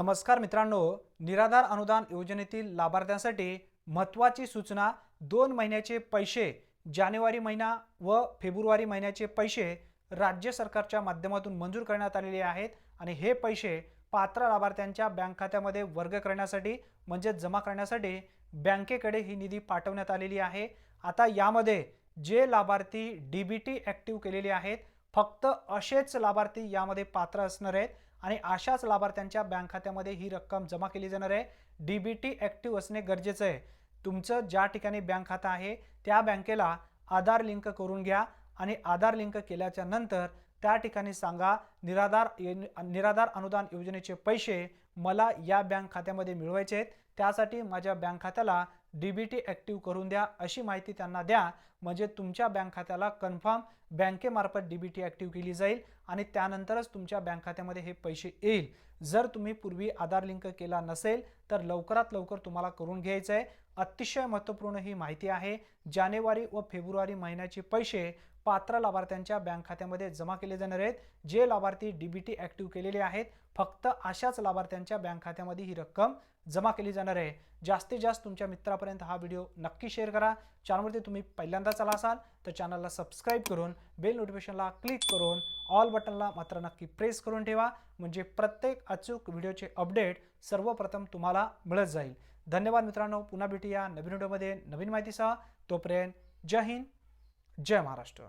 नमस्कार मित्रांनो निराधार अनुदान योजनेतील लाभार्थ्यांसाठी महत्त्वाची सूचना दोन महिन्याचे पैसे जानेवारी महिना व फेब्रुवारी महिन्याचे पैसे राज्य सरकारच्या माध्यमातून मंजूर करण्यात आलेले आहेत आणि हे पैसे पात्र लाभार्थ्यांच्या बँक खात्यामध्ये वर्ग करण्यासाठी म्हणजे जमा करण्यासाठी बँकेकडे ही निधी पाठवण्यात आलेली आहे. आता यामध्ये जे लाभार्थी डी बी टी ॲक्टिव्ह केलेले आहेत फक्त असेच लाभार्थी यामध्ये पात्र असणार आहेत आणि अशाच लाभार्थ्यांच्या बँक खात्यामध्ये ही रक्कम जमा केली जाणार आहे. डी बी टी ॲक्टिव्ह असणे गरजेचं आहे. तुमचं ज्या ठिकाणी बँक खातं आहे त्या बँकेला आधार लिंक करून घ्या आणि आधार लिंक केल्याच्यानंतर त्या ठिकाणी सांगा निराधार निराधार अनुदान योजनेचे पैसे मला या बँक खात्यामध्ये मिळवायचे आहेत. त्यासाठी माझ्या बँक खात्याला डीबीटी ॲक्टिव्ह करून द्या अशी माहिती त्यांना द्या. म्हणजे तुमच्या बँक खात्याला कन्फर्म बँकेमार्फत डीबीटी ॲक्टिव्ह केली जाईल आणि त्यानंतरच तुमच्या बँक खात्यामध्ये हे पैसे येईल. जर तुम्ही पूर्वी आधार लिंक केला नसेल तर लवकरात लवकर तुम्हाला करून घ्यायचं आहे. अतिशय महत्त्वपूर्ण ही माहिती आहे जानेवारी व फेब्रुवारी महिन्याचे पैसे पात्र लाभार्थ्यांच्या बँक खात्यामध्ये जमा केले जाणार आहेत. जे लाभार्थी डी बी टी ॲक्टिव्ह केलेले आहेत फक्त अशाच लाभार्थ्यांच्या बँक खात्यामध्ये ही रक्कम जमा केली जाणार आहे. जास्तीत जास्त तुमच्या मित्रापर्यंत हा व्हिडिओ नक्की शेअर करा. चॅनलवरती तुम्ही पहिल्यांदा चला असाल तर चॅनलला सबस्क्राईब करून बेल नोटिफिकेशनला क्लिक करून ऑल बटनला मात्र नक्की प्रेस करून ठेवा. म्हणजे प्रत्येक अचूक व्हिडिओचे अपडेट सर्वप्रथम तुम्हाला मिळत जाईल. धन्यवाद मित्रांनो. पुन्हा भेटूया नवीन व्हिडिओमध्ये नवीन माहितीसह. तोपर्यंत जय हिंद. जय महाराष्ट्र.